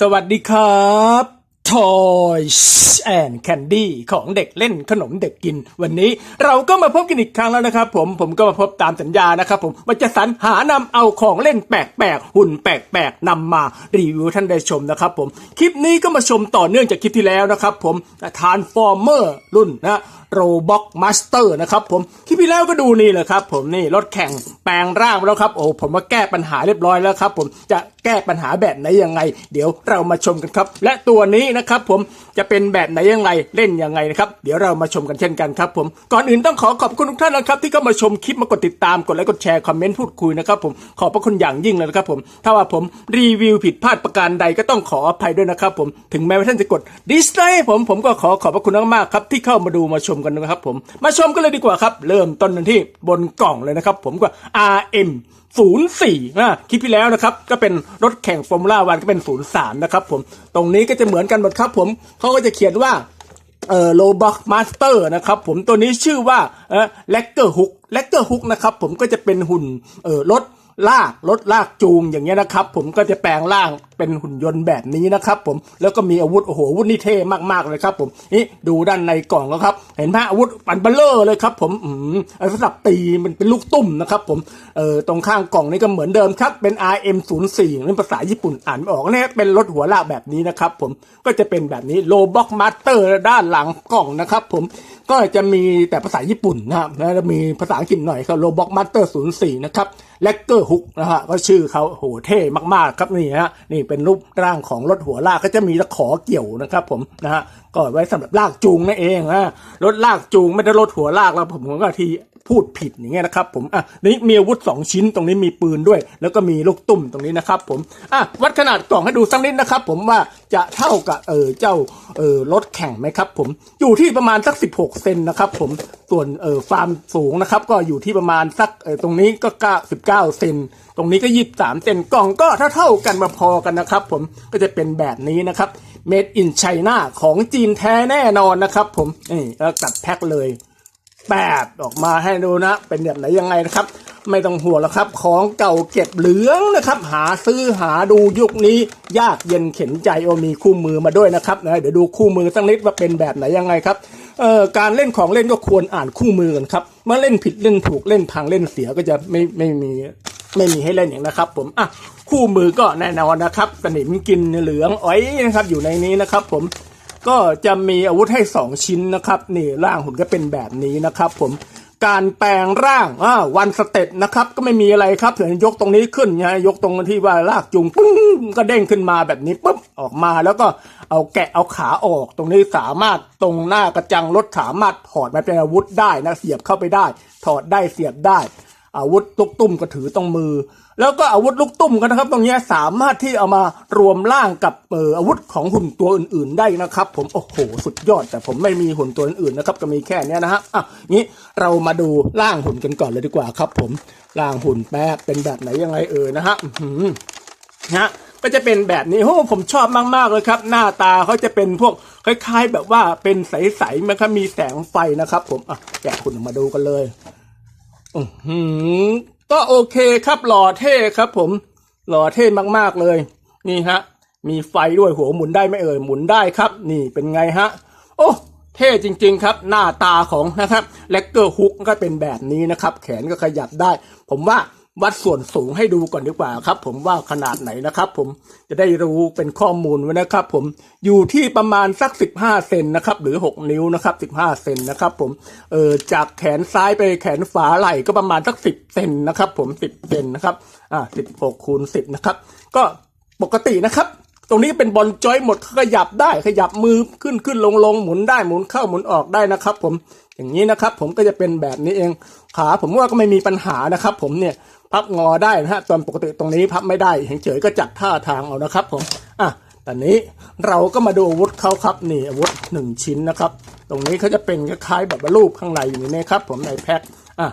สวัสดีครับ Toys and Candy ของเด็กเล่นขนมเด็กกิน วันนี้เราก็มาพบกันอีกครั้งแล้วนะครับ ผมผมก็มาพบตามสัญญานะครับผมว่าจะสรรหานำเอาของเล่นแปลกๆหุ่นแปลกๆนำมารีวิวท่านได้ชมนะครับผมคลิปนี้ก็มาชมต่อเนื่องจากคลิปที่แล้วนะครับผม Transformer รุ่นนะโรบ็อกมาสเตอร์นะครับผมคลิปที่แล้วก็ดูนี่แหละครับผมนี่รถแข่งแปลงร่างแล้วครับโอ้ผมมาแก้ปัญหาเรียบร้อยแล้วครับผมจะแก้ปัญหาแบบไหนยังไง เดี๋ยวเรามาชมกันครับ และตัวนี้นะครับผมจะเป็นแบบไหนยังไงเล่นยังไงนะครับเดี๋ยวเรามาชมกันเช่นกันครับผมก่อนอื่นต้องขอขอบคุณทุกท่านนะครับที่เข้ามาชมคลิปมากดติดตามกดไลค์กดแชร์คอมเมนต์พูดคุยนะครับผมขอบพระคุณอย่างยิ่งเลยนะครับผมถ้าว่าผมรีวิวผิดพลาดประการใดก็ต้องขออภัยด้วยนะครับผมถึงแม้ว่าท่านจะกดดิสไลค์ผมผมก็ขอขอบพระคุณมากๆครับที่เข้ามาดูมาชมกันนะครับผมมาชมกันเลยดีกว่าครับ เริ่มต้นกันที่บนกล่องเลยนะครับผมก็ RM 04นะคลิปที่แล้วนะครับ ก็เป็นรถแข่งฟอร์มูล่าวันก็เป็น 03 นะครับผม ตรงนี้ก็จะเหมือนกันหมดครับผมเขาก็จะเขียนว่าเอ่อโลบักมาสเตอร์นะครับผมตัวนี้ชื่อว่าเออแลกเกอร์ฮุกแลกเกอร์ฮุกนะครับผมก็จะเป็นหุ่นเอ่อรถ ลากรถลากจูงอย่างเงี้ยนะครับ ผมก็จะแปลงร่างเป็นหุ่นยนต์แบบนี้นะครับ ผมแล้วก็มีอาวุธโอ้โหอาวุธนี่เท่มากๆเลยครับ ผมนี่ดูด้านในกล่องแล้วครับ เห็นไหมอาวุธปันเบลเลอร์เลยครับ ผมอืมอาสำหรับตีมันเป็นลูกตุ้มนะครับ ผมเอ่อตรงข้างกล่องนี่ก็เหมือนเดิมครับ เป็น RM 0 4นี่ภาษาญี่ปุ่นอ่านไม่ออกนี่เป็นรถหัวลากแบบนี้นะครับ ผมก็จะเป็นแบบนี้โลบ็อกมาสเตอร์ด้านหลังกล่องนะครับ ผมก็จะมีแต่ภาษาญี่ปุ่นนะครับแล้วมีภาษาอังกฤษหน่อยครับโลบ็อกมาสเตอร์04นะครับแลกเกอร์ฮุกนะฮะก็ชื่อเขาโหเท่มากๆครับนี่ฮะนี่เป็นรูปร่างของรถหัวลากก็จะมีตะขอเกี่ยวนะครับผมนะฮะก็ไว้สำหรับลากจูงนั่นเองนะรถลากจูงไม่ได้รถหัวลากแล้วผมก็ที พูดผิดอย่างเงี้ยนะครับผมอะนี่มีอาวุธสองชิ้นตรงนี้มีปืนด้วย แล้วก็มีลูกตุ้มตรงนี้นะครับผมอะวัดขนาดกล่องให้ดูสักนิดนะครับ ผมว่าจะเท่ากับเออเจ้าเออรถแข่งไหมครับ ผมอยู่ที่ประมาณสัก 16 เซนนะครับ ผมส่วนเออความสูงนะครับ ก็อยู่ที่ประมาณสักเออตรงนี้ก็9 19เซนตรงนี้ก็23เซนกล่องก็เท่าเท่ากันมาพอกันนะครับ ผมก็จะเป็นแบบนี้นะครับ made in China ของจีนแท้แน่นอนนะครับ ผมนี่แล้วตัดแพ็คเลย แปดออกมาให้ดูนะ เป็นแบบไหนยังไงนะครับ ไม่ต้องห่วงแล้วครับ ของเก่าเก็บเหลืองนะครับ หาซื้อหาดูยุคนี้ ยากเย็นเข็นใจโอมีคู่มือมาด้วยนะครับนะเดี๋ยวดูคู่มือสักนิดว่าเป็นแบบไหนยังไงครับเอ่อการเล่นของเล่นก็ควรอ่านคู่มือกันครับเมื่อเล่นผิดเล่นถูกเล่นพังเล่นเสียก็จะไม่ไม่มีไม่มีให้เล่นอย่างนะครับ ผมอะคู่มือก็แน่นอนนะครับสนิมกินเหลืองอ้อยนะครับ อยู่ในนี้นะครับ ผม ก็จะมีอาวุธให้ 2 ชิ้นนะครับ นี่ร่างหุ่นก็เป็นแบบนี้นะครับ ผมการแปลงร่างอ่าวันสเต็ปนะครับ ก็ไม่มีอะไรครับเดี๋ยกตรงนี้ขึ้นนะยกตรงที่ว่าลากจูงปึ้งก็เด้งขึ้นมาแบบนี้ปุ๊บออกมาแล้วก็เอาแกะเอาขาออกตรงนี้สามารถตรงหน้ากระจังรถสามารถถอดมาเป็นอาวุธได้นะเสียบเข้าไปได้ ถอดได้เสียบได้ อาวุธลูกตุ้มก็ถือตรงมือ แล้วก็อาวุธลูกตุ้มกันนะครับ ตรงนี้สามารถที่เอามารวมร่างกับเอ่ออาวุธของหุ่นตัวอื่น ๆ ได้นะครับ ผมโอ้โหสุดยอด แต่ผมไม่มีหุ่นตัวอื่นๆนะครับ ก็มีแค่เนี้ยนะฮะอะงี้เรามาดูร่างหุ่นกันก่อนเลยดีกว่าครับ ผมร่างหุ่นแป๊บเป็นแบบไหนยังไงเอ่ยนะฮะนะฮะก็จะเป็นแบบนี้โอ้ผมชอบมากๆเลยครับ หน้าตาเขาจะเป็นพวกคล้าย ๆ แบบว่าเป็นใสๆมันก็มีแสงไฟนะครับ ผมอะแกะคุณออกมาดูกันเลยอือ ก็โอเคครับหล่อเท่ครับผมหล่อเท่มากๆเลย นี่ฮะ มีไฟด้วยหัวหมุนได้ไหมเอ่ยหมุนได้ครับ นี่เป็นไงฮะ โอ้เท่จริง ๆ ครับ หน้าตาของนะครับแล็กเกอร์ฮุกก็เป็นแบบนี้นะครับ แขนก็ขยับได้ ผมว่า วัดส่วนสูงให้ดูก่อนดีกว่าครับ ผมว่าขนาดไหนนะครับ ผมจะได้รู้เป็นข้อมูลไว้นะครับ ผมอยู่ที่ประมาณสัก 15 เซนนะครับ หรือ 6 นิ้วนะครับ 15 เซนนะครับ ผมเออจากแขนซ้ายไปแขนฝาไหล่ก็ประมาณสัก 10 เซนนะครับ ผม 10 เซนนะครับอ่า16คูณ10 นะครับ ก็ปกตินะครับตรงนี้เป็นบอลจอยหมดขยับได้ขยับมือขึ้นขึ้นลงลงหมุนได้หมุนเข้าหมุนออกได้นะครับ ผมอย่างนี้นะครับ ผมก็จะเป็นแบบนี้เองขาผมว่าก็ไม่มีปัญหานะครับ ผมเนี่ย พับงอได้นะฮะตอนปกติตรงนี้พับไม่ได้เฉยๆก็จัดท่าทางเอานะครับผมอะตอนนี้เราก็มาดูอาวุธเขาครับนี่อาวุธหนึ่งชิ้นนะครับ ตรงนี้เขาจะเป็นคล้ายๆแบบรูปข้างในอยู่นี่ครับ ผมในแพ็คอะ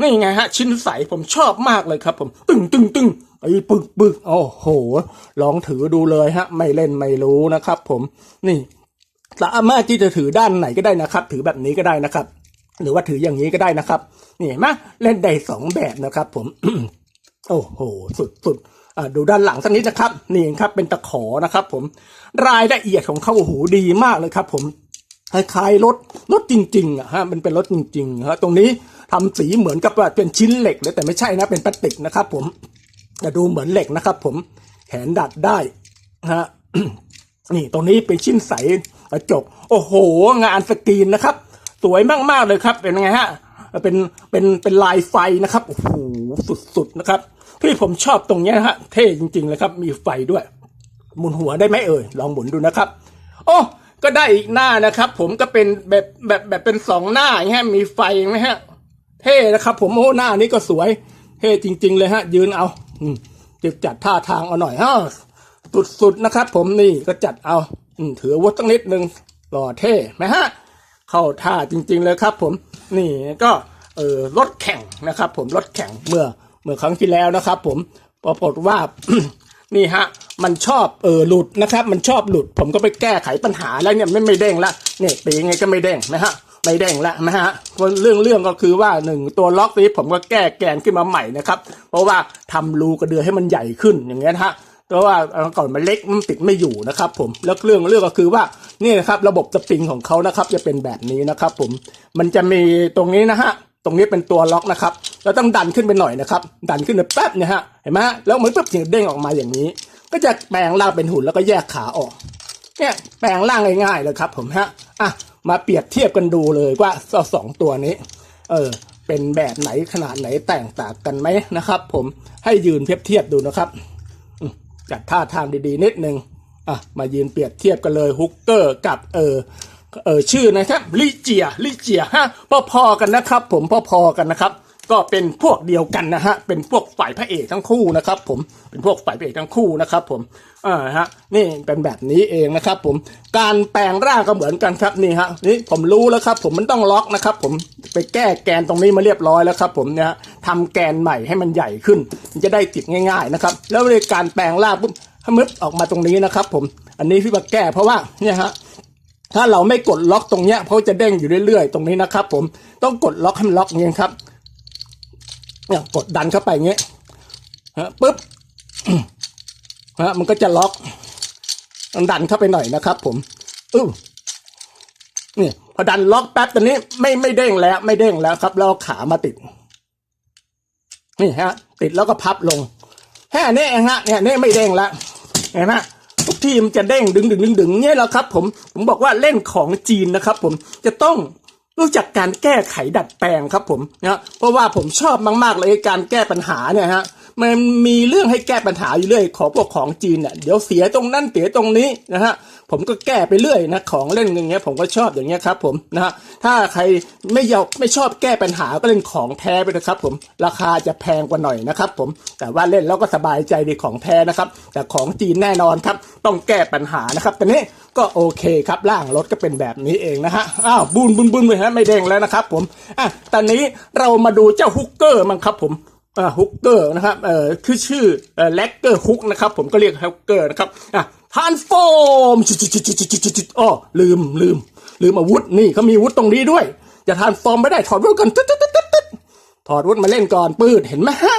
นี่ไงฮะ ชิ้นใสผมชอบมากเลยครับ ผมตึงตึงตึงไอ้ปึกปึกโอ้โห ลองถือดูเลยฮะ ไม่เล่นไม่รู้นะครับ ผมนี่สามารถที่จะถือด้านไหนก็ได้นะครับ ถือแบบนี้ก็ได้นะครับ หรือว่าถืออย่างนี้ก็ได้นะครับนี่เห็นไหมเล่นได้สองแบบนะครับ ผม โอ้โห สุดสุดดูด้านหลังสักนิดนะครับ นี่ครับเป็นตะขอนะครับ ผมรายละเอียดของเขาโอ้โหดีมากเลยครับ ผมคล้ายๆรถรถจริงๆอะฮะมันเป็นรถจริงๆฮะตรงนี้ทำสีเหมือนกับว่าเป็นชิ้นเหล็กเลยแต่ไม่ใช่นะเป็นพลาสติกนะครับ ผมแต่ดูเหมือนเหล็กนะครับ ผมแขนดัดได้ฮะนี่ตรงนี้เป็นชิ้นใสกระจก โอ้โห งานสกรีนนะครับ สวยมากๆเลยครับ เป็นไงฮะเป็นเป็นเป็นลายไฟนะครับโอ้โหสุดๆนะครับที่ผมชอบตรงเนี้ยฮะเท่จริงๆเลยครับ มีไฟด้วย หมุนหัวได้ไหมเอ่ยลองหมุนดูนะครับ โอ้ก็ได้อีกหน้านะครับ ผมก็เป็นแบบแบบแบบเป็นสองหน้าอย่างเงี้ยมีไฟไหมฮะ เท่นะครับ ผมโอ้หน้านี้ก็สวย เท่จริง ๆ เลยฮะ ยืนเอาอืมจะจัดท่าทางเอาหน่อยฮะสุดๆนะครับ ผมนี่ก็จัดเอา อืมถือวุธตั้งนิดนึงหล่อเท่ไหมฮะ เข้าท่าจริง ๆ เลยครับผมนี่ก็เออรถแข่งนะครับ ผมรถแข่งเมื่อเมื่อครั้งที่แล้วนะครับ ผมปรากฏว่านี่ฮะมันชอบเออหลุดนะครับ มันชอบหลุด ผมก็ไปแก้ไขปัญหาแล้วเนี่ยไม่ไม่เด้งละเนี่ยปีไงก็ไม่เด้งนะฮะไม่เด้งละนะฮะเราะเรื่องเรื่องก็คือว่าหนึ่งตัวล็อกนี้ผมก็แก้แกนขึ้นมาใหม่นะครับ เพราะว่าทำรูกระเดือให้มันใหญ่ขึ้นอย่างเงี้ยนะฮะ เพราะว่าก่อนมันเล็กมันติดไม่อยู่นะครับ ผมแล้วเรื่องเรื่องก็คือว่านี่นะครับระบบสปริงของเขานะครับ จะเป็นแบบนี้นะครับ ผมมันจะมีตรงนี้นะฮะตรงนี้เป็นตัวล็อกนะครับเราต้องดันขึ้นไปหน่อยนะครับ ดันขึ้นไปแป๊บเนี่ยฮะเห็นไหมฮะแล้วเหมือนปุ๊บถึงเด้งออกมาอย่างนี้ ก็จะแปลงร่างเป็นหุ่นแล้วก็แยกขาออกเนี่ยแปลงร่างง่ายๆเลยครับ ผมฮะอะมาเปรียบเทียบกันดูเลยว่าสองตัวนี้ เออเป็นแบบไหนขนาดไหนแตกต่างกันไหมนะครับ ผมให้ยืนเทียบเทียบดูนะครับ จัดท่าทางดีๆ นิดนึงอะมายืนเปรียบเทียบกันเลยฮุกเกอร์กับเออเออชื่อนะครับลิเจียลิเจียฮะพอๆกันนะครับ ผมพอๆกันนะครับ ก็เป็นพวกเดียวกันนะฮะ เป็นพวกฝ่ายพระเอกทั้งคู่นะครับ ผม เป็นพวกฝ่ายพระเอกทั้งคู่นะครับ ผม อ่าฮะ นี่เป็นแบบนี้เองนะครับ ผม การแปลงร่างก็เหมือนกันครับนี่ฮะ นี่ผมรู้แล้วครับ ผมมันต้องล็อกนะครับ ผม ไปแก้แกนตรงนี้มาเรียบร้อยแล้วครับ ผมเนี่ยทำแกนใหม่ให้มันใหญ่ขึ้น มันจะได้ติดง่าย ๆนะครับ แล้วในการแปลงร่างปุ๊บถ้ามึบออกมาตรงนี้นะครับ ผม อันนี้พี่มาแก้เพราะว่าเนี่ยฮะถ้าเราไม่กดล็อกตรงเนี้ยเขาจะเด้งอยู่เรื่อยๆ ตรงนี้นะครับ ผม ต้องกดล็อกให้มันล็อกอย่างนี้ครับ เนี่ยกดดันเข้าไปเงี้ยฮะปุ๊บฮะมันก็จะล็อกต้องดันเข้าไปหน่อยนะครับ ผมอื้อนี่พอดันล็อกแป๊บตอนนี้ไม่ไม่เด้งแล้ว ไม่เด้งแล้วครับ แล้วเอาขามาติด นี่ฮะ ติดแล้วก็พับลงแค่นี้เองฮะเนี่ยนี่ไม่เด้งแล้วเห็นไหมทุกทีมจะเด้งดึงดึงดึงดึงเนี่ยแหละครับ ผมผมบอกว่าเล่นของจีนนะครับ ผมจะต้อง รู้จักการแก้ไขดัดแปลงครับผมนะเพราะว่าผมชอบมาก ๆ เลยการแก้ปัญหาเนี่ยฮะ มันมีเรื่องให้แก้ปัญหาอยู่เรื่อยของพวกของจีนเนี่ยเดี๋ยวเสียตรงนั้นเสียตรงนี้นะฮะผมก็แก้ไปเรื่อยนะของเล่นอย่างเงี้ยผมก็ชอบอย่างเงี้ยครับผมนะฮะถ้าใครไม่ยอมไม่ชอบแก้ปัญหาก็เล่นของแท้ไปนะครับผมราคาจะแพงกว่าหน่อยนะครับผมแต่ว่าเล่นแล้วก็สบายใจดีของแท้นะครับ แต่ของจีนแน่นอนครับ ต้องแก้ปัญหานะครับตอนนี้ก็โอเคครับร่างรถก็เป็นแบบนี้เองนะฮะอ้าวบุนบุนบุนเลยฮะไม่เด้งแล้วนะครับผมอะตอนนี้เรามาดูเจ้าฮุกเกอร์มั้งครับผม อ่าฮุกเกอร์นะครับเอ่อคือชื่อเอ่อแล็กเกอร์ฮุกนะครับ ผมก็เรียกฮุกเกอร์นะครับอะทานโฟมจิจิจิจิจิจิจิอ๋อลืมลืม ลืมอาวุธนี่เขามีอาวุธตรงนี้ด้วย จะทานฟอร์มไม่ได้ถอดวุธก่อนตึ๊ดตึ๊ดตึ๊ดตึ๊ดถอดวุธมาเล่นก่อนปืนเห็นไหมฮะ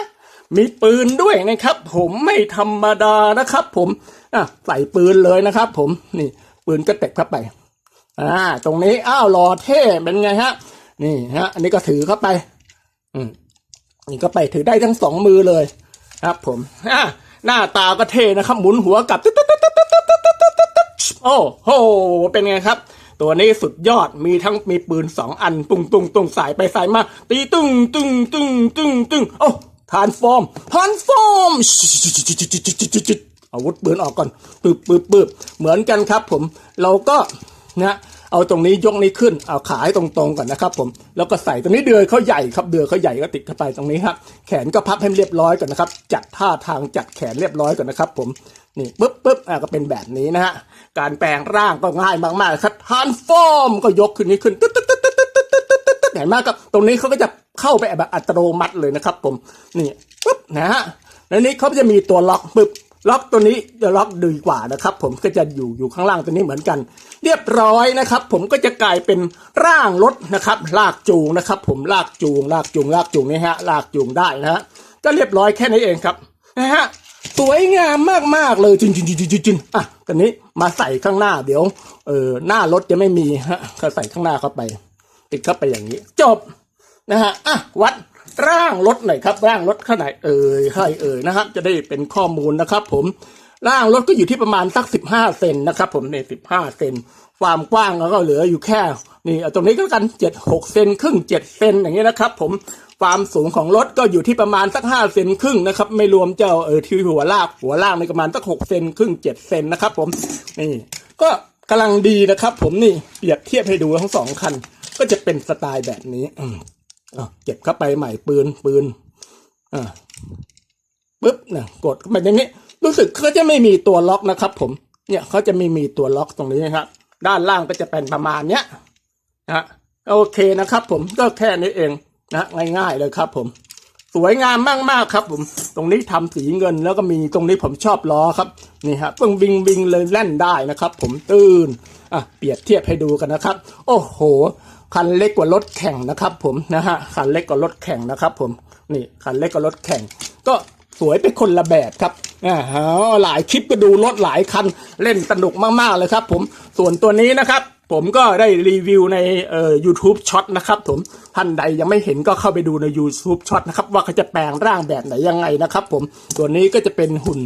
มีปืนด้วยนะครับ ผมไม่ธรรมดานะครับ ผมอะใส่ปืนเลยนะครับ ผมนี่ปืนก็เต็บเข้าไปอ่าตรงนี้อ้าวหล่อเท่เป็นไงฮะ นี่ฮะ อันนี้ก็ถือเข้าไป อืม นี่ก็ไปถือได้ทั้งสองมือเลยครับผมอะหน้าตาก็เท่นะครับ หมุนหัวกลับตึ๊ดตึ๊ดตึ๊ดตึ๊ดตึ๊ดตึ๊ดตึ๊ดตึ๊ดตึ๊ดโอ้โห เป็นไงครับ ตัวนี้สุดยอดมีทั้งมีปืนสองอัน ตุงตุงตุงสายไปสายมา ตีตึงตึงตึงตึงตึงโอ้ทานฟอร์มทานฟอร์มอาวุธปืนออกก่อนปึ๊บปึ๊บปึ๊บเหมือนกันครับผม เราก็นะ เอาตรงนี้ยกนี้ขึ้น เอาขาให้ตรงๆก่อนนะครับผม แล้วก็ใส่ตรงนี้เดือยเขาใหญ่ครับ เดือยเขาใหญ่ก็ติดเข้าไปตรงนี้ครับ แขนก็พับให้เรียบร้อยก่อนนะครับ จัดท่าทางจัดแขนเรียบร้อยก่อนนะครับ ผม นี่ปึ๊บปุ๊บอะก็เป็นแบบนี้นะฮะ การแปลงร่างก็ง่ายมากๆครับฮันฟอร์มก็ยกขึ้นนี้ขึ้นตึ๊ดตึ๊ดตึ๊ดตึ๊ดตึ๊ดตึ๊ดเห็นไหมครับตรงนี้เขาก็จะเข้าไปแบบอัตโนมัติเลยนะครับ ผม นี่ปึ๊บนะฮะ แล้วนี้เขาจะมีตัวล็อกปึ๊บ ล็อกตัวนี้จะล็อกดีกว่านะครับ ผมก็จะอยู่อยู่ข้างล่างตัวนี้เหมือนกัน เรียบร้อยนะครับ ผมก็จะกลายเป็นร่างรถนะครับ ลากจูงนะครับ ผมลากจูง ลากจูง ลากจูงนี่ฮะ ลากจูงได้นะฮะก็เรียบร้อยแค่นี้เองครับนะฮะสวยงามมากๆเลยจินจินจินจินจินอะตอนนี้มาใส่ข้างหน้าเดี๋ยว เออหน้ารถจะไม่มีฮะก็ใส่ข้างหน้าเข้าไป ติดเข้าไปอย่างนี้ จบนะฮะอะวัด ร่างรถหน่อยครับ ร่างรถข้างไหนเอ่ยให้เอ่ยนะครับจะได้เป็นข้อมูลนะครับ ผมร่างรถก็อยู่ที่ประมาณสักสิบห้าเซนนะครับ ผมเนี่สิบห้าเซนความกว้างก็เหลืออยู่แค่ นี่ตรงนี้ก็กันเจ็ดหกเซนครึ่งเจ็ดเซนอย่างเงี้ยนะครับ ผมความสูงของรถก็อยู่ที่ประมาณสักห้าเซนครึ่งนะครับ ไม่รวมเจ้าเออที่หัวลากหัวลางในประมาณสักหกเซนครึ่งเจ็ดเซนนะครับ ผมนี่ ก็กำลังดีนะครับ ผมนี่เปรียบเทียบให้ดูทั้งสองคัน ก็จะเป็นสไตล์แบบนี้ อะเก็บเข้าไปใหม่ปืนปืนอ่าปึ๊บนะกดเข้าไปอย่างนี้ รู้สึกเขาจะไม่มีตัวล็อกนะครับ ผม เนี่ยเขาจะไม่มีตัวล็อกตรงนี้นะครับด้านล่างก็จะเป็นประมาณเนี้ยนะฮะโอเคนะครับ ผมก็แค่นี้เองนะง่ายๆเลยครับ ผม สวยงามมากๆครับ ผม ตรงนี้ทำสีเงินแล้วก็มีตรงนี้ผมชอบล้อครับนี่ฮะเพิ่งบิงบิงเลยแล่นได้นะครับ ผมตื่นอะเปรียบเทียบให้ดูกันนะครับ โอ้โห คันเล็กกว่ารถแข่งนะครับ ผมนะฮะคันเล็กกว่ารถแข่งนะครับ ผมนี่คันเล็กกว่ารถแข่ง ก็สวยไปคนละแบบครับอ่าหลายคลิปก็ดูรถหลายคันเล่นสนุกมากๆเลยครับ ผมส่วนตัวนี้นะครับ ผมก็ได้รีวิวในเอ่อ YouTube ช็อตนะครับผมท่านใดยังไม่เห็นก็เข้าไปดูใน YouTube ช็อตนะครับว่าเขาจะแปลงร่างแบบไหนยังไงนะครับผมตัวนี้ก็จะเป็นหุ่น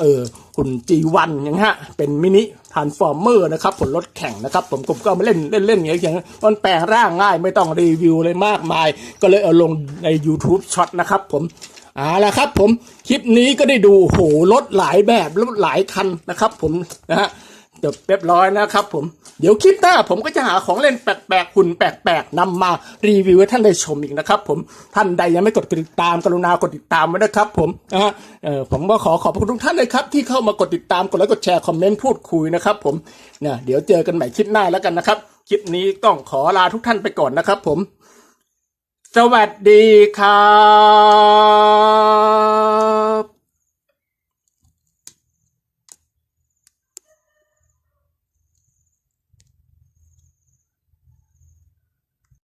เอ่อหุ่น G1 อย่างเงี้ยเป็นมินิทรานส์ฟอร์เมอร์นะครับผลรถแข่งนะครับผมผมก็มาเล่นเล่นเล่นอย่างเงี้ยมันแปลงร่างง่ายไม่ต้องรีวิวเลยมากมาย ก็เลยเอาลงใน YouTube ช็อตนะครับผมเอาละครับผมคลิปนี้ก็ได้ดูโหรถหลายแบบรถหลายคันนะครับผมนะฮะ จบเรียบร้อยนะครับผม เดี๋ยวคลิปหน้าผมก็จะหาของเล่นแปลกๆหุ่นแปลกๆนำมารีวิวให้ท่านได้ชมอีกนะครับผมท่านใดยังไม่กดติดตามกรุณากดติดตามไว้นะครับผมนะฮะเออผมก็ขอขอบพระคุณทุกท่านเลยครับ ที่เข้ามากดติดตามกดไลค์กดแชร์คอมเมนต์พูดคุยนะครับผมเนี่ยเดี๋ยวเจอกันใหม่คลิปหน้าแล้วกันนะครับคลิปนี้ต้องขอลาทุกท่านไปก่อนนะครับผม สวัสดีครับ